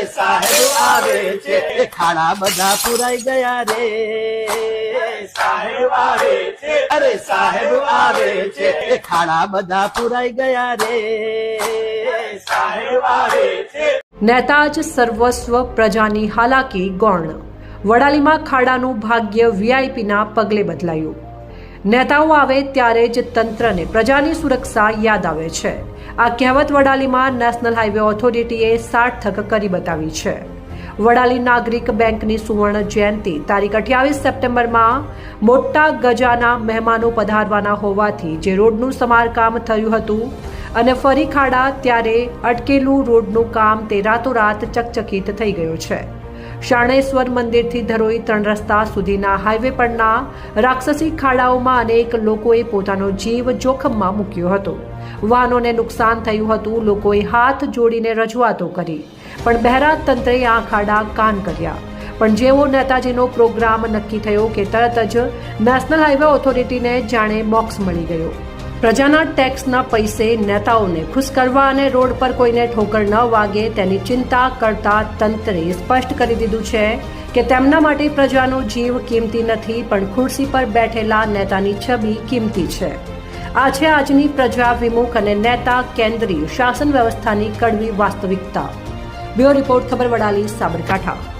સાહેબ આવે છે. ખાડા બધા પુરાઈ ગયા રે. સાહેબ આવે છે. અરે સાહેબ આવે છે. ખાડા બધા પુરાઈ ગયા રે. સાહેબ આવે છે. નેતા જ સર્વસ્વ પ્રજાની હાલાકી ગૌણ. વડાલીમાં ખાડાનું ભાગ્ય વીઆઈપીના પગલે બદલાયું. નેતાઓ આવે ત્યારે જ તંત્રને પ્રજાની સુરક્ષા યાદ આવે છે. આ કહેવત વડાલીમાં નેશનલ હાઈવે ઓથોરિટીએ સાર્થક કરી બતાવી છે. વડાલી નાગરિક બેંકની સુવર્ણ જયંતિ તારીખ અઠ્યાવીસ સપ્ટેમ્બરમાં મોટા ગજાના મહેમાનો પધારવાના હોવાથી જે રોડનું સમારકામ થયું હતું અને ફરી ખાડા ત્યારે અટકેલું રોડનું કામ તે રાતોરાત ચકચકિત થઈ ગયું છે. શાણેશ્વર મંદિરથી ધરોઈ ત્રણ રસ્તા સુધીના હાઈવે પરના રાક્ષસી ખાડાઓમાં અનેક લોકોએ પોતાનો જીવ જોખમમાં મૂક્યો હતો. વાહનોને નુકસાન થયું હતું, લોકોએ હાથ જોડીને રજૂઆતો કરી. પણ બહેરા તંત્રે આ ખાડા કાન કર્યા. પણ જેવો નેતાજીનો પ્રોગ્રામ નક્કી થયો કે તરત જ નેશનલ હાઈવે ઓથોરિટીને જાણે બોક્સ મળી ગયો. પ્રજાના ટેક્સના પૈસે નેતાઓને ખુશ કરવા અને રોડ પર કોઈને ઠોકર ન વાગે તેની ચિંતા કરતા તંત્રે સ્પષ્ટ કરી દીધું છે કે તેમના માટે પ્રજાનો જીવ કિંમતી નથી, પણ ખુરશી પર બેઠેલા નેતાની છબી કિંમતી છે. આ છે આજની પ્રજા વિમુખ અને નેતા કેન્દ્રીય શાસન વ્યવસ્થાની કડવી વાસ્તવિકતા. બ્યુરો રિપોર્ટ, ખબર વડાલી, સાબરકાંઠા.